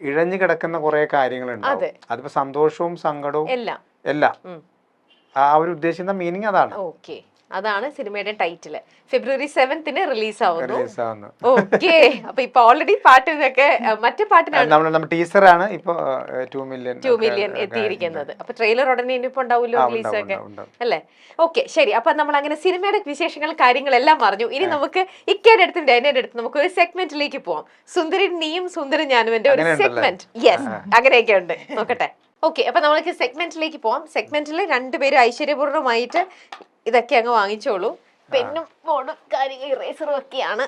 ഇഴഞ്ഞു കിടക്കുന്ന കുറെ കാര്യങ്ങളുണ്ട് അതെ. അതിപ്പോ സന്തോഷവും സങ്കടവും എല്ലാം. എല്ലാം. ആ ഒരു ഉദ്ദേശിക്കുന്ന മീനിങ് അതാണ്. ഓക്കെ. അതാണ് സിനിമയുടെ ടൈറ്റിൽ ഫെബ്രുവരി സെവൻത്തിന് റിലീസ് ആവുന്നു ഓക്കെ. അപ്പൊ ഇപ്പൊ ഓൾറെഡി പാട്ടിനൊക്കെ മറ്റു പാട്ടിനാണ് ടീച്ചറാണ് ഇപ്പൊ ടു മില്യൺ ടു മില്യൺ എത്തിയിരിക്കുന്നത്. അപ്പൊ ട്രെയിലർ ഉടനെ ഇനിയിപ്പോ ഉണ്ടാവുമല്ലോ റിലീസൊക്കെ റിലീസ് ഒക്കെ. അല്ലേ? ഓക്കെ ശരി. അപ്പൊ നമ്മൾ അങ്ങനെ സിനിമയുടെ വിശേഷങ്ങൾ കാര്യങ്ങളെല്ലാം പറഞ്ഞു ഇനി നമുക്ക് ഇക്കയുടെ അടുത്തും ഡൈനയുടെ അടുത്ത് നമുക്ക് ഒരു സെഗ്മെന്റിലേക്ക് പോവാം. സുന്ദരി നീയും സുന്ദരി ഞാനും എന്റെ ഒരു സെഗ്മെന്റ് യെസ് അങ്ങനെയൊക്കെ ഉണ്ട് നോക്കട്ടെ. ഓക്കെ അപ്പൊ നമ്മൾക്ക് സെഗ്മെന്റിലേക്ക് പോവാം. സെഗ്മെന്റിൽ രണ്ടുപേരും ഐശ്വര്യപൂർണമായിട്ട് ഇതൊക്കെ അങ്ങ് വാങ്ങിച്ചോളൂ. പെന്നും ബോർഡും കാര്യങ്ങൾ ഇറേസറും ഒക്കെയാണ്.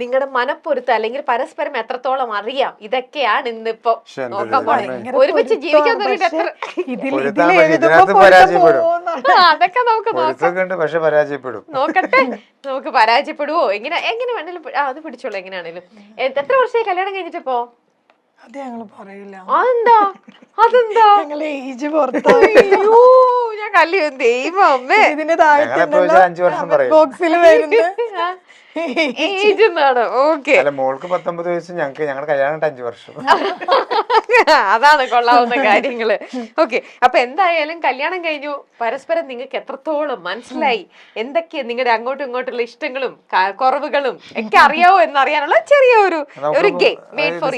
നിങ്ങളുടെ മനപ്പൊരുത്തം അല്ലെങ്കിൽ പരസ്പരം എത്രത്തോളം അറിയാം ഇതൊക്കെയാണ് ഇന്നിപ്പോ നോക്കാൻ ഒരുമിച്ച് ജീവിക്കാൻ അതൊക്കെ നമുക്ക് നോക്കാം. നോക്കട്ടെ. നമുക്ക് പരാജയപ്പെടുവോ? എങ്ങനെ എങ്ങനെ വേണേലും അത് പിടിച്ചോളൂ എങ്ങനെയാണേലും. എത്ര വർഷമായി കല്യാണം കഴിഞ്ഞിട്ടിപ്പോ? അത് ഞങ്ങൾ പറയില്ല അതെന്താ? അതെന്താ? ഏജ് പുറത്തോ. അയ്യോ. ഞാൻ കല്ലി ദൈവം അമ്മേ. ഇതിന്റെ താഴെ ബോക്സിൽ വരുന്ന ഏജ് എന്നാണ്. ഓക്കെ അല്ല മോൾക്ക് പത്തൊമ്പത് വയസ്സ് ഞങ്ങൾക്ക് ഞങ്ങളുടെ കല്യാണം അഞ്ചു വർഷം. അതാണ് കൊള്ളാവുന്ന കാര്യങ്ങൾ. ഓക്കെ അപ്പൊ എന്തായാലും കല്യാണം കഴിഞ്ഞു. പരസ്പരം നിങ്ങൾക്ക് എത്രത്തോളം മനസ്സിലായി? എന്തൊക്കെയാ നിങ്ങളുടെ അങ്ങോട്ടും ഇങ്ങോട്ടുള്ള ഇഷ്ടങ്ങളും കുറവുകളും ഒക്കെ അറിയാവോ എന്നറിയാനുള്ള ചെറിയ ഒരു ഒരു ഗെയിം മെയ്ഡ് ഫോർ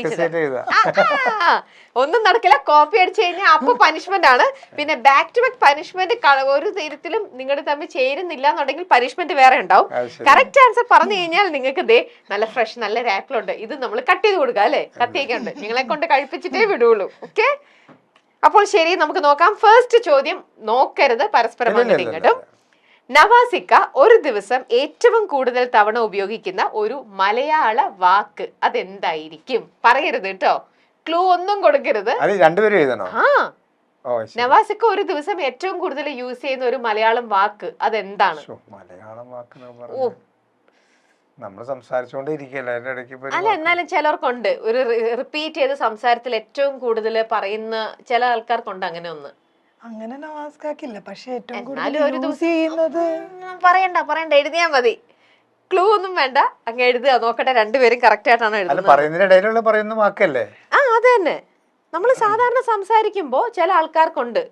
ഒന്നും നടക്കില്ല. കോപ്പി അടിച്ചു കഴിഞ്ഞാൽ അപ്പൊ പനിഷ്മെന്റ് ആണ്. പിന്നെ ബാക്ക് ടു ബാക്ക് പനിഷ്മെന്റ് ഒരു തരത്തിലും നിങ്ങളുടെ തമ്മിൽ ചേരുന്നില്ല എന്നുണ്ടെങ്കിൽ പനിഷ്മെന്റ് വേറെ ഉണ്ടാവും. കറക്റ്റ് ആൻസർ പറഞ്ഞു കഴിഞ്ഞാൽ നിങ്ങൾക്ക് ദേ നല്ല ഫ്രഷ് നല്ല രാപ്പിളുണ്ട് ഇത് നമ്മൾ കട്ട് ചെയ്ത് കൊടുക്കുക അല്ലേ? കത്തിയൊക്കെ ഉണ്ട്. നിങ്ങളെ കൊണ്ട് കഴിപ്പിച്ചിട്ടേ വിടുള്ളൂ. ഓക്കെ അപ്പോൾ ശരി നമുക്ക് നോക്കാം. ഫസ്റ്റ് ചോദ്യം നോക്കരുത്. പരസ്പരം അങ്ങോട്ടും ഇങ്ങോട്ടും. നവാസിക്ക ഒരു ദിവസം ഏറ്റവും കൂടുതൽ തവണ ഉപയോഗിക്കുന്ന ഒരു മലയാള വാക്ക് അതെന്തായിരിക്കും? പറയരുത് കേട്ടോ. ക്ലൂ ഒന്നും കൊടുക്കരുത്. അത് രണ്ടുപേരും എഴുതണോ? ആ. നവാസിക്ക ഒരു ദിവസം ഏറ്റവും കൂടുതൽ യൂസ് ചെയ്യുന്ന ഒരു മലയാളം വാക്ക് അതെന്താണ്? മലയാളം വാക്ക് ഓ. നമ്മൾ സംസാരിച്ചുകൊണ്ടേ ഇരിക്കല്ലേ അതിന്റെ ഇടയ്ക്ക് ഒരു അല്ല. എന്നാലും ചിലർക്കുണ്ട്. ഒരു റിപ്പീറ്റ് ചെയ്ത് സംസാരത്തിൽ ഏറ്റവും കൂടുതൽ പറയുന്ന ചില ആൾക്കാർക്കുണ്ട് അങ്ങനെ ഒന്ന്. അങ്ങനെ നമസ്കാക്കില്ല പക്ഷെ ഏറ്റവും എന്നാലും ഒരു കൂടുതൽ ദിവസം ചെയ്യുന്നത് പറയണ്ട പറയണ്ട. എഴുതിയാ മതി. ക്ലൂ ഒന്നും വേണ്ട. അങ്ങ് എഴുതുക. നോക്കട്ടെ രണ്ടുപേരും കറക്റ്റ് ആയിട്ടാണ് എഴുതുന്നത്? പറയുന്ന വാക്കല്ലേ? ആ അത് തന്നെ. നമ്മൾ സാധാരണ സംസാരിക്കുമ്പോ ചില ആൾക്കാർക്കുണ്ട്.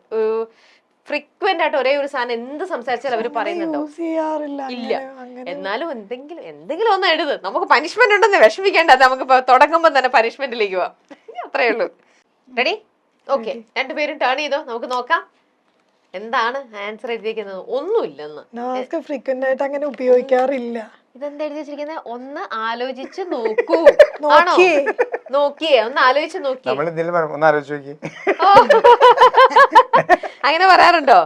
ഫ്രീക്വന്റ് ആയിട്ട് ഒരേ ഒരു സാധനം എന്ത് സംസാരിച്ചാലും അവർ പറയുന്നുണ്ടോ? ഇല്ല. എന്നാലും എന്തെങ്കിലും എന്തെങ്കിലും ഒന്ന് എഴുത്. നമുക്ക് പനിഷ്മെന്റ് ഉണ്ടെന്ന് വിഷമിക്കേണ്ട. നമുക്ക് തുടങ്ങുമ്പോൾ തന്നെ പനിഷ്മെന്റിലേക്ക് പോവാം. അത്രേ ഉള്ളൂ. റെഡി ഓക്കെ രണ്ടുപേരും ടേൺ ചെയ്തോ? നമുക്ക് നോക്കാം. എന്താണ് ആൻസർ എഴുതിയിരിക്കുന്നത് ഒന്നുമില്ലെന്ന്. ഫ്രീക്വന്റ് ആയിട്ട് അങ്ങനെ ഉപയോഗിക്കാറില്ല. ഇതെന്താ എഴുതി വെച്ചിരിക്കുന്നത്? ഒന്ന് ആലോചിച്ച് നോക്കൂ. ആണോ? നോക്കിയേ. ഒന്ന് ആലോചിച്ച് നോക്കി നമ്മൾ എന്തെങ്കിലും ഒന്ന് ആലോചിച്ച് നോക്കി അങ്ങനെ പറയാറുണ്ടോ.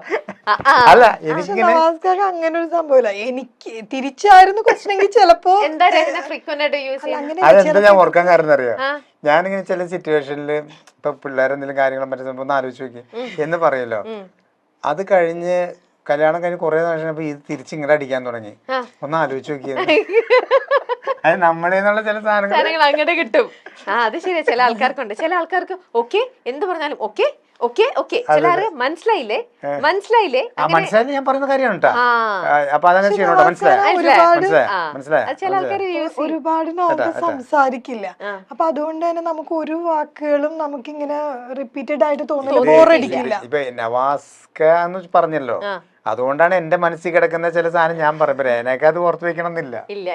അല്ല എനിക്ക് എനിക്കിങ്ങനെ അങ്ങനെ ഒരു സംഭവമില്ല. എനിക്ക് തിരിച്ചായിരുന്നു ക്വസ്റ്റൻ എങ്കിൽ ചിലപ്പോ എന്താ ഫ്രീക്വന്റ് ആയിട്ട് യൂസ് ചെയ്യുന്നത്? അതെന്താ ഞാൻ ഓർക്കാൻ കാരണം അറിയാം. ഞാനിങ്ങനെ ചില സിറ്റുവേഷനിൽ ഇപ്പൊ പിള്ളേരെന്തെങ്കിലും കാര്യങ്ങളും മറ്റേ സംഭവം ഒന്ന് ആലോചിച്ച് നോക്കി എന്ന് പറയല്ലോ. അത് കഴിഞ്ഞ് കല്യാണം കഴിഞ്ഞ് കുറെ കഴിഞ്ഞപ്പോ ഇത് തിരിച്ച് ഇങ്ങനെ അടിക്കാൻ തുടങ്ങി. ഒന്ന് ആലോചിച്ച് നോക്കിയത് അത് നമ്മുടെ ചില സാധനങ്ങൾ സാധനങ്ങൾ അങ്ങോട്ട് കിട്ടും. ആ അത് ശരിയാ. ചില ആൾക്കാർക്കുണ്ട്. ചില ആൾക്കാർക്ക് ഓക്കെ എന്ത് പറഞ്ഞാലും ഓക്കെ ഓക്കെ ഓക്കെ. ചില മനസ്സിലായില്ലേ? മനസ്സിലായില്ലേ? മനസ്സിലായില്ലേ ഞാൻ പറയുന്ന കാര്യമാണ് അപ്പൊ അതങ്ങനെ ചെയ്യണോട്ടോ? മനസ്സിലായോ? ഒരുപാട് നോർത്ത് സംസാരിക്കില്ല. അപ്പൊ അതുകൊണ്ട് തന്നെ നമുക്ക് ഒരു വാക്കുകളും നമുക്ക് ഇങ്ങനെ റിപ്പീറ്റഡ് ആയിട്ട് തോന്നില്ല. ബോറടിക്കില്ല. ഇപ്പൊ നവാസ്ക എന്ന് പറഞ്ഞല്ലോ. അതുകൊണ്ടാണ് എന്റെ മനസ്സിൽ കിടക്കുന്ന ചില സാധനം ഞാൻ പറയുമ്പോ രേനക്ക് അത് ഓർത്ത് വെക്കണം എന്നില്ല ഇല്ല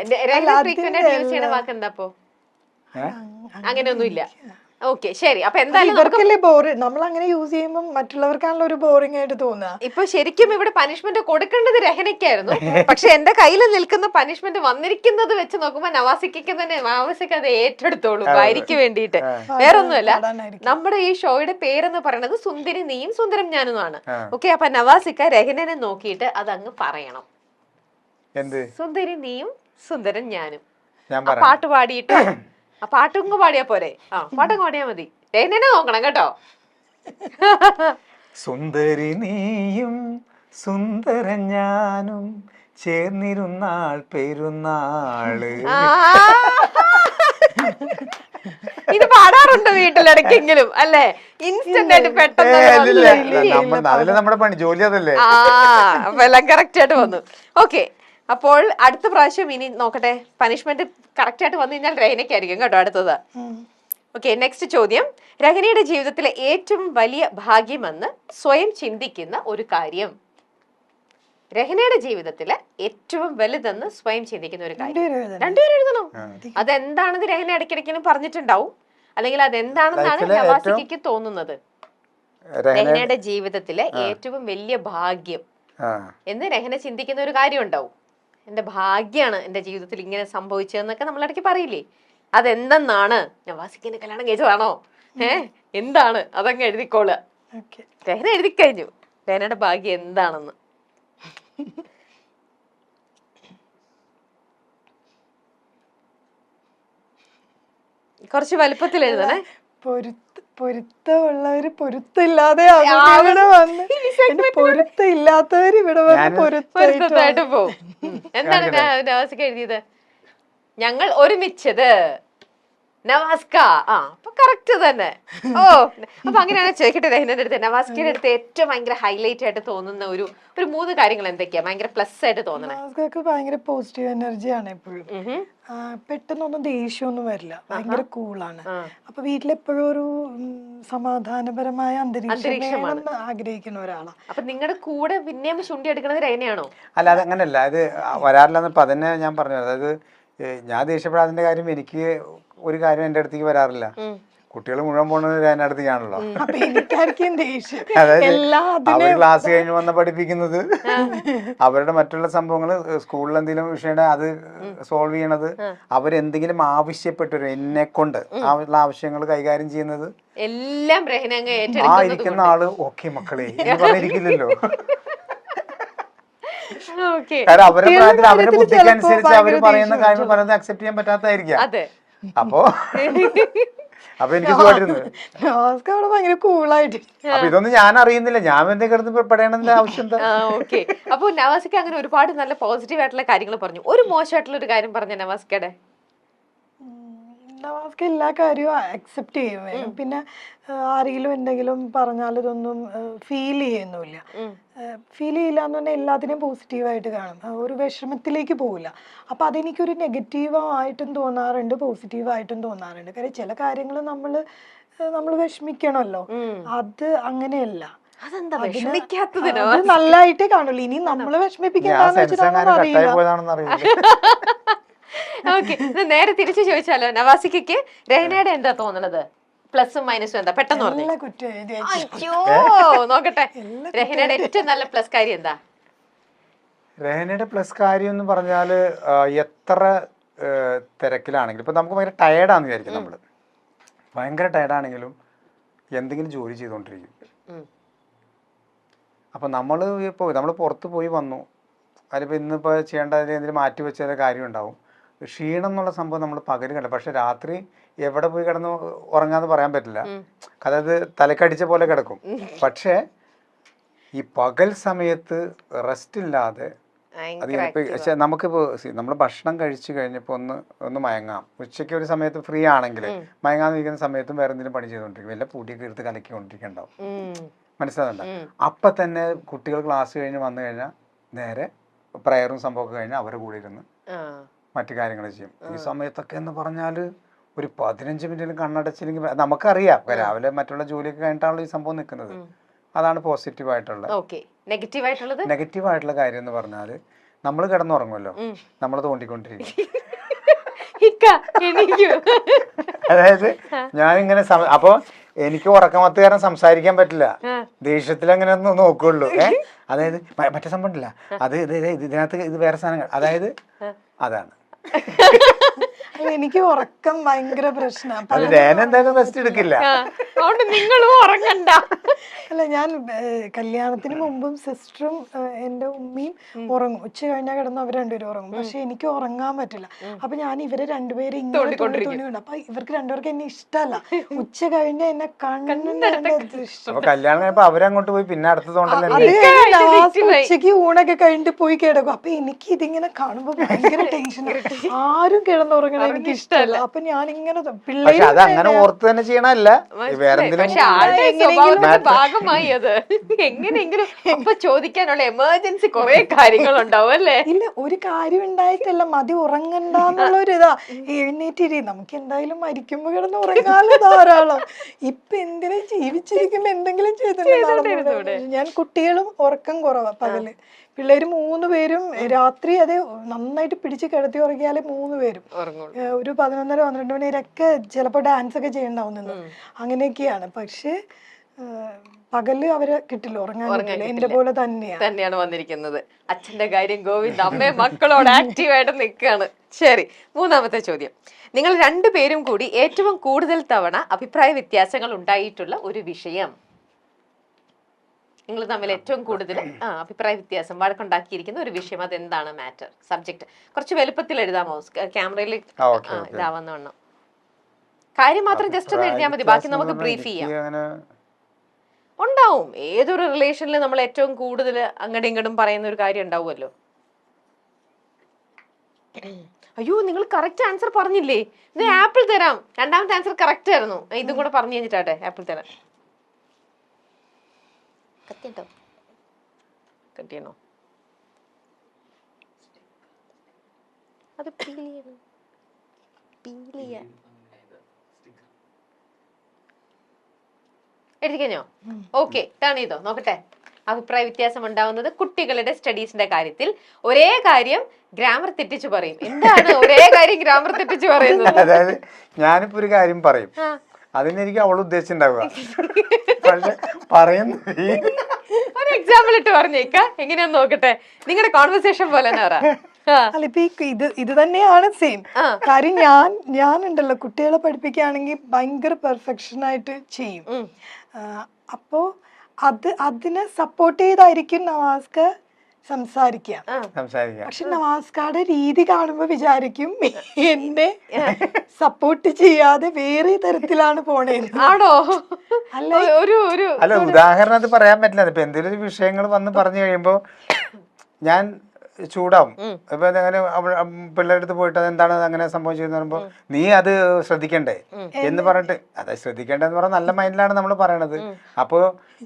ഓക്കെ ശരി. അപ്പൊ എന്തായാലും നമുക്ക് ഇവർക്കല്ലേ ബോറ് നമ്മൾ അങ്ങനെ യൂസ് ചെയ്യുമ്പോൾ മറ്റുള്ളവർക്കാണല്ലോ ഒരു ബോറിംഗ് ആയിട്ട് തോന്നുക. ഇപ്പൊ ശരിക്കും ഇവിടെ പനിഷ്മെന്റ് കൊടുക്കേണ്ടത് രഹനയ്ക്കായിരുന്നു. പക്ഷെ എന്റെ കയ്യിൽ നിൽക്കുന്ന പനിഷ്മെന്റ് വന്നിരിക്കുന്നത് വെച്ച് നോക്കുമ്പോ നവാസിക്ക് തന്നെ നവാസിക്ക് അത് ഏറ്റെടുത്തോളൂ. ഭാര്യയ്ക്ക് വേണ്ടിയിട്ട്. വേറൊന്നുമല്ല. നമ്മുടെ ഈ ഷോയുടെ പേരെന്ന് പറയുന്നത് സുന്ദരി നീയും സുന്ദരം ഞാനുമാണ് ആണ്. ഓക്കെ അപ്പൊ നവാസിക്ക രഹനനെ നോക്കിയിട്ട് അത് അങ്ങ് പറയണം. എന്ത്? സുന്ദരി നീയും സുന്ദരൻ ഞാനും. പാട്ട് പാടിയിട്ട് പാട്ടും പാടിയാ പോരെ. ആ. പാട്ടങ്ങ് പാടിയാ മതി. രഹനനെ നോക്കണം കേട്ടോ. സുന്ദരി നീയും സുന്ദര ഞാനും ചേർന്നിരുന്നാൾ പെരുന്നാൾ ഇത് പാടാറുണ്ട് വീട്ടിലിടയ്ക്കെങ്കിലും അല്ലെ? ഇൻസ്റ്റന്റ് ആയിട്ട് പെട്ടെന്ന് അതിൽ നമ്മുടെ പണി ജോലി അതല്ലേ? ആ അപ്പൊ എല്ലാം കറക്റ്റ് ആയിട്ട് വന്നു. ഓക്കെ അപ്പോൾ അടുത്ത പ്രാവശ്യം ഇനി നോക്കട്ടെ. പനിഷ്മെന്റ് കറക്റ്റ് ആയിട്ട് വന്നു കഴിഞ്ഞാൽ രഹനയ്ക്കായിരിക്കും കേട്ടോ അടുത്തത്. ഓക്കെ നെക്സ്റ്റ് ചോദ്യം. രഹനയുടെ ജീവിതത്തിലെ ഏറ്റവും വലിയ ഭാഗ്യമെന്ന് സ്വയം ചിന്തിക്കുന്ന ഒരു കാര്യം. രഹനയുടെ ജീവിതത്തിലെ ഏറ്റവും വലുതെന്ന് സ്വയം ചിന്തിക്കുന്ന ഒരു കാര്യം. രണ്ടുപേരും എഴുതണം. അതെന്താണെന്ന് രഹന ഇടയ്ക്കിടയ്ക്കിനും പറഞ്ഞിട്ടുണ്ടാവും. അല്ലെങ്കിൽ അതെന്താണെന്നാണ് നവാസിക്ക് തോന്നുന്നത്. രഹന രഹനയുടെ ജീവിതത്തിലെ ഏറ്റവും വലിയ ഭാഗ്യം ആ. എന്ന് രഹന ചിന്തിക്കുന്ന ഒരു കാര്യം ഉണ്ടാവും. എന്റെ ഭാഗ്യമാണ് എന്റെ ജീവിതത്തിൽ ഇങ്ങനെ സംഭവിച്ചതെന്നൊക്കെ നമ്മൾ ഇടയ്ക്ക് പറയില്ലേ? അതെന്തെന്നാണ്? നവാസിക്കിന്റെ കല്യാണം കഴിച്ചതാണോ? ഏ? എന്താണ്? അതങ്ങ് എഴുതിക്കോളുക. രഹന എഴുതി കഴിഞ്ഞു രഹനയുടെ ഭാഗ്യം എന്താണെന്ന്. കുറച്ച് വലുപ്പത്തിൽ എഴുതണേ പൊരുത്ത പൊരുത്തമുള്ളവര് പൊരുത്തില്ലാതെ ഇവിടെ വന്ന് പൊരുത്തമില്ലാത്തവര് ഇവിടെ വന്ന് പൊരുത്തമായിട്ട് പോകും. എന്താണ് എഴുതിയത്? ഞങ്ങൾ ഒരുമിച്ചത്. നവാസ്ക. ആ അപ്പൊ കറക്റ്റ് തന്നെ. ഓ അപ്പൊ അങ്ങനെയാണ് ചോദിക്കട്ടെ രഹനന്റെ അടുത്ത്. നവാസ്കയുടെ അടുത്ത് ഏറ്റവും ഭയങ്കര ഹൈലൈറ്റ് ആയിട്ട് തോന്നുന്ന ഒരു ഒരു മൂന്ന് കാര്യങ്ങൾ എന്തൊക്കെയാ? ഭയങ്കര പ്ലസ് ആയിട്ട് തോന്നണേ. മാസ്കൊക്കെ ഭയങ്കര പോസിറ്റീവ് എനർജിയാണ് എപ്പോഴും. ഉഹും. പെട്ടെന്നൊന്നും ദേഷ്യമൊന്നും വരില്ല. ഭയങ്കര കൂളാണ്. അപ്പൊ വീട്ടിലെപ്പോഴും ഒരു സമാധാനപരമായ അന്തരീക്ഷം. ആഗ്രഹിക്കുന്ന ഒരാളാണ് അപ്പൊ നിങ്ങളുടെ കൂടെ പിന്നെയും ചുണ്ടി എടുക്കുന്നത് രഹനയാണോ അല്ല അത് അങ്ങനെയല്ല അത് വരാറില്ല അപ്പൊ അതന്നെ ഞാൻ പറഞ്ഞു അതായത് ഞാൻ ദേഷ്യപ്പെടാതിന്റെ കാര്യം എനിക്ക് ഒരു കാര്യം എന്റെ അടുത്തേക്ക് വരാറില്ല. കുട്ടികൾ മുഴുവൻ പോണത് എന്റെ അടുത്തേക്കാണല്ലോ അതായത് അവർ ക്ലാസ് കഴിഞ്ഞ് വന്ന പഠിപ്പിക്കുന്നത്. അവരുടെ മറ്റുള്ള സംഭവങ്ങൾ സ്കൂളിൽ എന്തെങ്കിലും വിഷയം അത് സോൾവ് ചെയ്യണത് അവരെന്തെങ്കിലും ആവശ്യപ്പെട്ടു എന്നെ കൊണ്ട് ആവശ്യങ്ങൾ കൈകാര്യം ചെയ്യുന്നത്. എല്ലാം ആ ഇരിക്കുന്ന ആൾ ഓക്കെ മക്കളെ പറഞ്ഞിരിക്കില്ലല്ലോ. കാരണം അവരുടെ പ്രായത്തിൽ അവരുടെ ബുദ്ധിക്കനുസരിച്ച് അവർ പറയുന്ന കാര്യങ്ങൾ പറയുന്നത് അക്സെപ്റ്റ് ചെയ്യാൻ പറ്റാത്തതായിരിക്കാം. അതെ. അപ്പോ അപ്പൊ എനിക്ക് സുഖമായിട്ടിരുന്നു. മാസ്ക് അവിടെ ഭയങ്കര കൂളായിട്ട്. അപ്പൊ ഇതൊന്നും ഞാൻ അറിയുന്നില്ല. ഞാൻ എന്തെങ്കിലും കിടന്ന് ആവശ്യം എന്താ? ആ ഓക്കെ. അപ്പൊ നവാസിക്ക അങ്ങനെ ഒരുപാട് നല്ല പോസിറ്റീവ് ആയിട്ടുള്ള കാര്യങ്ങൾ പറഞ്ഞു. ഒരു മോശമായിട്ടുള്ള ഒരു കാര്യം പറഞ്ഞ നവാസിക്കയുടെ? നവാസ്ക എല്ലാ കാര്യവും അക്സെപ്റ്റ് ചെയ്യും പിന്നെ ആരെങ്കിലും എന്തെങ്കിലും പറഞ്ഞാൽ ഇതൊന്നും ഫീൽ ചെയ്യുന്നില്ല ഫീൽ ചെയ്യില്ല എന്ന് പറഞ്ഞാൽ എല്ലാത്തിനെയും പോസിറ്റീവായിട്ട് കാണും. ഒരു വിഷമത്തിലേക്ക് പോകില്ല അപ്പം അതെനിക്കൊരു നെഗറ്റീവായിട്ടും തോന്നാറുണ്ട് പോസിറ്റീവായിട്ടും തോന്നാറുണ്ട്. കാര്യം ചില കാര്യങ്ങൾ നമ്മൾ നമ്മൾ വിഷമിക്കണമല്ലോ. അത് അങ്ങനെയല്ല. നല്ലതായിട്ടേ കാണുള്ളൂ. ഇനി നമ്മൾ വിഷമിപ്പിക്കാന്ന് വെച്ചിട്ടാണെന്ന് അറിയില്ല. ഓക്കെ നേരെ തിരിച്ചു ചോദിച്ചാലോ? നവാസിക്ക് രഹനയുടെ എന്താ തോന്നണത്? പ്ലസും മൈനസും എന്താ? പെട്ടെന്ന് പറഞ്ഞു. അയ്യോ നോക്കട്ടെ. രഹനയുടെ ഏറ്റവും നല്ല പ്ലസ് കാര്യം എന്താ? രഹനയുടെ പ്ലസ് കാര്യം എന്ന് പറഞ്ഞാൽ എത്ര തിരക്കിലാണെങ്കിലും ഇപ്പൊ നമുക്ക് ഭയങ്കര ടയർഡാന്ന് വിചാരിക്കും നമ്മൾ. ഭയങ്കര ടയർഡാണെങ്കിലും എന്തെങ്കിലും ജോലി ചെയ്തുകൊണ്ടിരിക്കും. അപ്പൊ നമ്മൾ ഇപ്പോൾ നമ്മൾ പുറത്ത് പോയി വന്നു. അതിലിപ്പോൾ ഇന്നിപ്പോൾ ചെയ്യേണ്ട എന്തെങ്കിലും മാറ്റി വെച്ച കാര്യം ഉണ്ടാവും. ക്ഷീണം എന്നുള്ള സംഭവം നമ്മൾ പകരുകയല്ല. കണ്ട പക്ഷെ രാത്രി എവിടെ പോയി കിടന്ന് ഉറങ്ങാന്ന് പറയാൻ പറ്റില്ല. അതായത് തലക്കടിച്ച പോലെ കിടക്കും. പക്ഷേ ഈ പകൽ സമയത്ത് റെസ്റ്റ് ഇല്ലാതെ പക്ഷെ നമുക്കിപ്പോ നമ്മൾ ഭക്ഷണം കഴിച്ചു കഴിഞ്ഞപ്പോൾ ഒന്ന് ഒന്ന് മയങ്ങാം. ഉച്ചയ്ക്ക് ഒരു സമയത്ത് ഫ്രീ ആണെങ്കിൽ മയങ്ങാൻ ഇരിക്കുന്ന സമയത്തും വേറെ എന്തെങ്കിലും പണി ചെയ്തുകൊണ്ടിരിക്കും. വല്ല പൂട്ടിയൊക്കെ എടുത്ത് കലക്കിക്കൊണ്ടിരിക്കണ്ടാവും. മനസ്സിലാവുന്നുണ്ട്? അപ്പൊ തന്നെ കുട്ടികൾ ക്ലാസ് കഴിഞ്ഞ് വന്നു കഴിഞ്ഞാൽ നേരെ പ്രയറും സംഭവമൊക്കെ കഴിഞ്ഞാൽ അവരുടെ കൂടെ ഇരുന്ന്. മറ്റു കാര്യങ്ങൾ ചെയ്യും. ഈ സമയത്തൊക്കെ എന്ന് പറഞ്ഞാൽ ഒരു പതിനഞ്ച് മിനിറ്റിൽ കണ്ണടച്ചില്ലെങ്കിൽ നമുക്കറിയാം. രാവിലെ മറ്റുള്ള ജോലിയൊക്കെ കഴിഞ്ഞിട്ടാണല്ലോ ഈ സംഭവം നിൽക്കുന്നത്. അതാണ് പോസിറ്റീവ് ആയിട്ടുള്ള ഓക്കെ. നെഗറ്റീവ് ആയിട്ടുള്ളത് നെഗറ്റീവ് ആയിട്ടുള്ള കാര്യം എന്ന് പറഞ്ഞാൽ നമ്മൾ കിടന്നുറങ്ങുമല്ലോ നമ്മൾ തോണ്ടിക്കൊണ്ടിരിക്കും. അതായത് ഞാനിങ്ങനെ ഇങ്ങനെ അപ്പൊ എനിക്ക് ഉറക്കമത്ത് കാരണം സംസാരിക്കാൻ പറ്റില്ല. ദേഷ്യത്തിൽ അങ്ങനെ ഒന്നും നോക്കുള്ളൂ. അതായത് മറ്റേ സംഭവം ഇല്ല അത് ഇത് ഇത് ഇതിനകത്ത് ഇത് വേറെ സാധനങ്ങൾ. അതായത് അതാണ്. എനിക്ക് ഉറക്കം ഭയങ്കര പ്രശ്നമാണ് ഞാൻ എന്തായാലും റെസ്റ്റ് എടുക്കില്ല. അതുകൊണ്ട് നിങ്ങളും ഉറങ്ങണ്ട. അല്ല ഞാൻ കല്യാണത്തിന് മുമ്പും സിസ്റ്ററും എന്റെ ഉമ്മയും ഉറങ്ങും. ഉച്ച കഴിഞ്ഞാൽ കിടന്ന് അവർ രണ്ടുപേരും ഉറങ്ങും. പക്ഷെ എനിക്ക് ഉറങ്ങാൻ പറ്റില്ല. അപ്പൊ ഞാൻ ഇവരെ രണ്ടുപേരും ഇങ്ങനെ തുണി തുണിയുണ്ട് അപ്പൊ ഇവർക്ക് രണ്ടുപേർക്ക് എന്നെ ഇഷ്ടമല്ല ഉച്ച കഴിഞ്ഞാൽ എന്നെ കണ്ണിന്റെ കല്യാണം അവരങ്ങോട്ട് പോയി പിന്നെ ഉച്ചയ്ക്ക് കഴിഞ്ഞ് ഊണൊക്കെ കഴിഞ്ഞിട്ട് പോയി കിടക്കും. അപ്പൊ എനിക്ക് ഇതിങ്ങനെ കാണുമ്പോ ഭയങ്കര ടെൻഷൻ ആരും കിടന്നുറങ്ങണ എനിക്ക് ഇഷ്ടമല്ല അപ്പൊ ഞാൻ ഇങ്ങനെ പിള്ളേർ പിള്ളേര് അത് അങ്ങനെ ഓർത്ത് തന്നെ ചെയ്യണല്ല ഭാഗമായി അത്. എങ്ങനെയെങ്കിലും അപ്പൊ ചോദിക്കാനുള്ള എമർജൻസി കുറെ കാര്യങ്ങൾ ഉണ്ടാവും അല്ലേ? ഇല്ല ഒരു കാര്യം ഉണ്ടായിട്ടല്ല. മതി ഉറങ്ങണ്ടെന്നുള്ള ഒരു ഇതാ എഴുന്നേറ്റിരി നമുക്ക് എന്തായാലും മരിക്കുമ്പോ കിടന്ന് ഉറങ്ങാലോ ധാരാളം. ഇപ്പൊ എന്തിനാ ജീവിച്ചിരിക്കുമ്പോ എന്തെങ്കിലും ചെയ്തിട്ടുണ്ടാവും ഞാൻ കുട്ടികളും ഉറക്കം കുറവാ പകൽ. പിള്ളേര് മൂന്ന് പേരും രാത്രി അത് നന്നായിട്ട് പിടിച്ച് കിടത്തി ഉറങ്ങിയാലേ മൂന്ന് പേരും. ഒരു പതിനൊന്നര പന്ത്രണ്ട് മണിയിലൊക്കെ ചിലപ്പോ ചിലപ്പോൾ ഡാൻസ് ഒക്കെ ചെയ്യണ്ടാവും നിന്ന് അങ്ങനെയൊക്കെയാണ്. പക്ഷേ പകൽ അവരെ കിട്ടില്ല ഉറങ്ങാൻ എന്റെ പോലെ തന്നെയാ. തന്നെയാണ് വന്നിരിക്കുന്നത്. അച്ഛന്റെ കാര്യം ഗോവിന്ദ് അമ്മയും മക്കളോട് ആക്റ്റീവായിട്ട് നിൽക്കുകയാണ് ശരി മൂന്നാമത്തെ ചോദ്യം. നിങ്ങൾ രണ്ടുപേരും കൂടി ഏറ്റവും കൂടുതൽ തവണ അഭിപ്രായ വ്യത്യാസങ്ങൾ ഉണ്ടായിട്ടുള്ള ഒരു വിഷയം. നിങ്ങൾ തമ്മിൽ ഏറ്റവും കൂടുതൽ അഭിപ്രായ വ്യത്യാസം വഴക്കുണ്ടാക്കിയിരിക്കുന്ന ഒരു വിഷയം അതെന്താണ് മാറ്റർ സബ്ജക്ട്? കുറച്ച് വലുപ്പത്തിൽ എഴുതാമോ? ക്യാമറയിൽ. ഇതാവുന്ന വണ്ണം. കാര്യം മാത്രം ജസ്റ്റ് ഒന്ന് എഴുതിയാൽ മതി ബാക്കി നമുക്ക് ബ്രീഫ് ചെയ്യാം. ഉണ്ടാവും. ഏതൊരു റിലേഷനിൽ നമ്മൾ ഏറ്റവും കൂടുതൽ അങ്ങടും ഇങ്ങടും പറയുന്ന ഒരു കാര്യം ഉണ്ടാവുമല്ലോ. അയ്യോ നിങ്ങൾ കറക്റ്റ് ആൻസർ പറഞ്ഞില്ലേ? ഇത് ആപ്പിൾ തരാം. രണ്ടാമത്തെ ആൻസർ കറക്റ്റ് ആയിരുന്നു. ഇതും കൂടെ പറഞ്ഞു കഴിഞ്ഞിട്ടാട്ടെ ആപ്പിൾ തരാം കത്തിട്ടോ കത്തിയണോ അത് പീൽ ചെയ്യണം പീൽ ചെയ്യാൻ എഴുതി ഓക്കെ ടേൺ ചെയ്തോ? നോക്കട്ടെ. അഭിപ്രായ വ്യത്യാസം ഉണ്ടാവുന്നത് കുട്ടികളുടെ സ്റ്റഡീസിന്റെ കാര്യത്തിൽ. ഒരേ കാര്യം ഗ്രാമർ തെറ്റിച്ചു പറയും. എന്താണ് ഒരേ കാര്യം ഗ്രാമർ തെറ്റിച്ചു പറയുന്നത്? അതായത് ഞാനിപ്പോ ഒരു കാര്യം പറയും. അതിനെനിക്ക് അവൾ ഉദ്ദേശിച്ചിട്ടുണ്ടാവുക. പക്ഷെ പറയുന്ന ഒരു എക്സാമ്പിൾ ഇട്ട് പറഞ്ഞേക്ക. എങ്ങനെയാന്ന് നോക്കട്ടെ. നിങ്ങളുടെ കോൺവെർസേഷൻ പോലെ തന്നെ പറ അല്ല ഇപ്പൊ ഈ ഇത് ഇത് തന്നെയാണ് സെയിം. കാര്യം ഞാൻ ഞാൻ ഉണ്ടല്ലോ കുട്ടികളെ പഠിപ്പിക്കുകയാണെങ്കിൽ ഭയങ്കര പെർഫെക്ഷൻ ആയിട്ട് ചെയ്യും. അപ്പോ അത് അതിനെ സപ്പോർട്ട് ചെയ്തായിരിക്കും നവാസ്ക സംസാരിക്കുക. സംസാരിക്കാം. പക്ഷെ നമസ്കാരുടെ രീതി കാണുമ്പോ വിചാരിക്കും എന്നെ സപ്പോർട്ട് ചെയ്യാതെ വേറെ തരത്തിലാണ് പോണേന്ന്. ആണോ? അല്ല. ഒരു ഒരു അല്ല ഉദാഹരണം അത് പറയാൻ പറ്റില്ല. ഇപ്പൊ എന്തെങ്കിലും വിഷയങ്ങൾ വന്ന് പറഞ്ഞു കഴിയുമ്പോ ഞാൻ ചൂടാവും. ഇപ്പൊ അങ്ങനെ പിള്ളേരുടെ അടുത്ത് പോയിട്ട് അതെന്താണ് എന്താണ് അങ്ങനെ സംഭവിച്ചതെന്ന് പറയുമ്പോ നീ അത് ശ്രദ്ധിക്കണ്ടേ? എന്ന് പറഞ്ഞിട്ട് അത് ശ്രദ്ധിക്കേണ്ടതെന്ന് പറഞ്ഞാൽ നല്ല മൈൻഡിലാണ് നമ്മൾ പറയണത്. അപ്പോ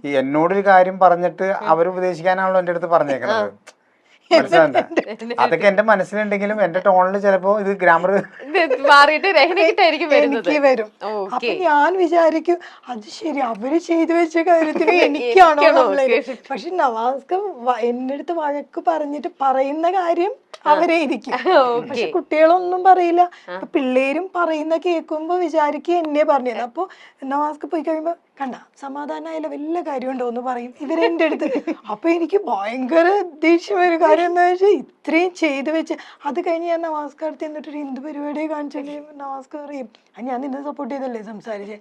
ഈ എന്നോടൊരു കാര്യം പറഞ്ഞിട്ട് അവർ ഉപദേശിക്കാനാണല്ലോ എന്റെ അടുത്ത് പറഞ്ഞേക്കണത്. അതൊക്കെ എന്റെ മനസ്സിലുണ്ടെങ്കിലും എന്റെ ടോണിൽ ചിലപ്പോ ഇത് ഗ്രാമർ മാറിയിട്ട് രഹനക്കിട്ടായിരിക്കും വരുന്നത്. എനിക്ക് വരും. അപ്പൊ ഞാൻ വിചാരിക്കും അത് ശരി അവർ ചെയ്തു വെച്ച കാര്യത്തിന് എനിക്കാണോ? പക്ഷെ നവാസ്ക എന്റെ അടുത്ത് വഴക്ക് പറഞ്ഞിട്ട് പറയുന്ന കാര്യം അവരെ ഇരിക്കും. പക്ഷെ കുട്ടികളൊന്നും പറയില്ല. പിള്ളേരും പറയുന്ന കേൾക്കുമ്പോ വിചാരിക്കുക എന്നെ പറഞ്ഞു അപ്പൊ നവാസ്ക പോയി കഴിയുമ്പോ കണ്ട സമാധാനമായാലും വല്ല കാര്യമുണ്ടോ എന്ന് പറയും. ഇവരെന്റെ അടുത്ത് അപ്പൊ എനിക്ക് ഭയങ്കര ദേഷ്യം ഒരു കാര്യം എന്താ വെച്ചാൽ ഇത്രയും ചെയ്ത് വെച്ച് അത് കഴിഞ്ഞ് ഞാൻ നവാസ്ക അടുത്ത് എന്നിട്ട് ഒരു ഹിന്ദു പരിപാടിയെ കാണിച്ചാൽ നവാസ്കാർ പറയും. അത് ഞാൻ നിന്നെ സപ്പോർട്ട് ചെയ്തല്ലേ സംസാരിച്ചേ?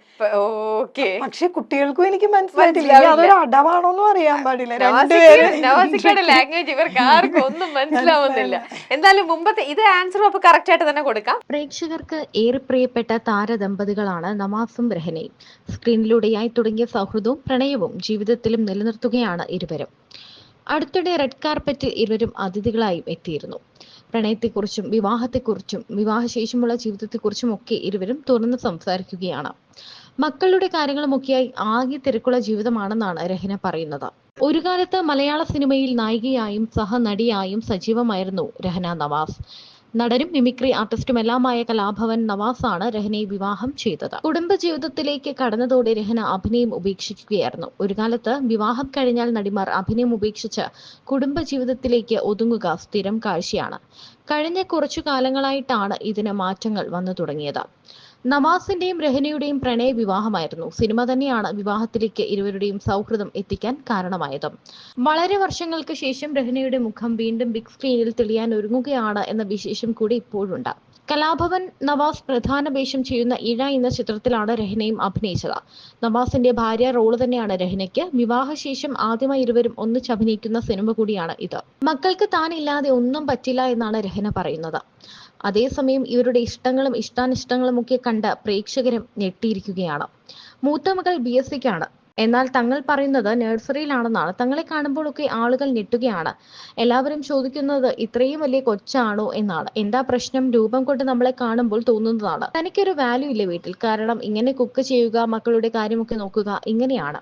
ഓക്കെ. പക്ഷെ കുട്ടികൾക്കും എനിക്ക് മനസ്സിലായിട്ടില്ല അതൊരു അടവാണോന്നും അറിയാൻ പാടില്ല. നവാസിക്കയുടെ ലാംഗ്വേജ് ഇവർക്ക് ആർക്കും ഒന്നും മനസ്സിലാവുന്നില്ല. എന്തായാലും മുമ്പത്തെ ഇത് ആൻസറും അപ്പൊ കറക്റ്റ് ആയിട്ട് തന്നെ കൊടുക്കാം. പ്രേക്ഷകർക്ക് ഏറെ പ്രിയപ്പെട്ട താരദമ്പതികളാണ് നമാസും റഹനയും രഹനയും സ്ക്രീനിലൂടെയായി തുടങ്ങിയ സൗഹൃദവും പ്രണയവും ജീവിതത്തിലും നിലനിർത്തുകയാണ് ഇരുവരും. അടുത്തിടെ റെഡ് കാർപ്പറ്റിൽ ഇരുവരും അതിഥികളായും എത്തിയിരുന്നു. പ്രണയത്തെക്കുറിച്ചും വിവാഹത്തെക്കുറിച്ചും വിവാഹശേഷമുള്ള ജീവിതത്തെക്കുറിച്ചും ഒക്കെ ഇരുവരും തുറന്ന് സംസാരിക്കുകയാണ്. മക്കളുടെ കാര്യങ്ങളുമൊക്കെയായി ആകെ തിരക്കുള്ള ജീവിതമാണെന്നാണ് രഹന പറയുന്നത്. ഒരു കാലത്ത് മലയാള സിനിമയിൽ നായികയായും സഹനടിയായും സജീവമായിരുന്നു രഹന നവാസ്. നടനും മിമിക്രി ആർട്ടിസ്റ്റുമെല്ലാമായ കലാഭവൻ നവാസാണ് രഹനയെ വിവാഹം ചെയ്തത്. കുടുംബജീവിതത്തിലേക്ക് കടന്നതോടെ രഹന അഭിനയം ഉപേക്ഷിക്കുകയായിരുന്നു. ഒരു കാലത്ത് വിവാഹം കഴിഞ്ഞാൽ നടിമാർ അഭിനയം ഉപേക്ഷിച്ച് കുടുംബജീവിതത്തിലേക്ക് ഒതുങ്ങുക സ്ഥിരം കാഴ്ചയാണ്. കഴിഞ്ഞ കുറച്ചു കാലങ്ങളായിട്ടാണ് ഇതിന് മാറ്റങ്ങൾ വന്നു തുടങ്ങിയത്. നവാസിന്റെയും രഹനയുടെയും പ്രണയ വിവാഹമായിരുന്നു. സിനിമ തന്നെയാണ് വിവാഹത്തിലേക്ക് ഇരുവരുടെയും സൗഹൃദം എത്തിക്കാൻ കാരണമായത്. വളരെ വർഷങ്ങൾക്ക് ശേഷം രഹനയുടെ മുഖം വീണ്ടും ബിഗ് സ്ക്രീനിൽ തെളിയാൻ ഒരുങ്ങുകയാണ് എന്ന വിശേഷം കൂടി ഇപ്പോഴുണ്ട്. കലാഭവൻ നവാസ് പ്രധാന വേഷം ചെയ്യുന്ന ഇഴ എന്ന ചിത്രത്തിലാണ് രഹനയും അഭിനയിച്ചത്. നവാസിന്റെ ഭാര്യ റോൾ തന്നെയാണ് രഹനയ്ക്ക്. വിവാഹശേഷം ആദ്യമായി ഇരുവരും ഒന്നിച്ച് അഭിനയിക്കുന്ന സിനിമ കൂടിയാണ് ഇത്. മക്കൾക്ക് താനില്ലാതെ ഒന്നും പറ്റില്ല എന്നാണ് രഹന പറയുന്നത്. അതേസമയം ഇവരുടെ ഇഷ്ടങ്ങളും ഇഷ്ടാനിഷ്ടങ്ങളും ഒക്കെ കണ്ട് പ്രേക്ഷകരും ഞെട്ടിയിരിക്കുകയാണ്. മൂത്ത മകൾ ബി എസ് സിക്കാണ് എന്നാൽ തങ്ങൾ പറയുന്നത് നഴ്സറിയിലാണെന്നാണ് തങ്ങളെ കാണുമ്പോഴൊക്കെ ആളുകൾ ഞെട്ടുകയാണ്. എല്ലാവരും ചോദിക്കുന്നത് ഇത്രയും വലിയ കൊച്ചാണോ എന്നാണ്. എന്താ പ്രശ്നം? രൂപം കൊണ്ട് നമ്മളെ കാണുമ്പോൾ തോന്നുന്നതാണ്. തനിക്കൊരു വാല്യൂ ഇല്ല വീട്ടിൽ. കാരണം ഇങ്ങനെ കുക്ക് ചെയ്യുക മക്കളുടെ കാര്യമൊക്കെ നോക്കുക ഇങ്ങനെയാണ്.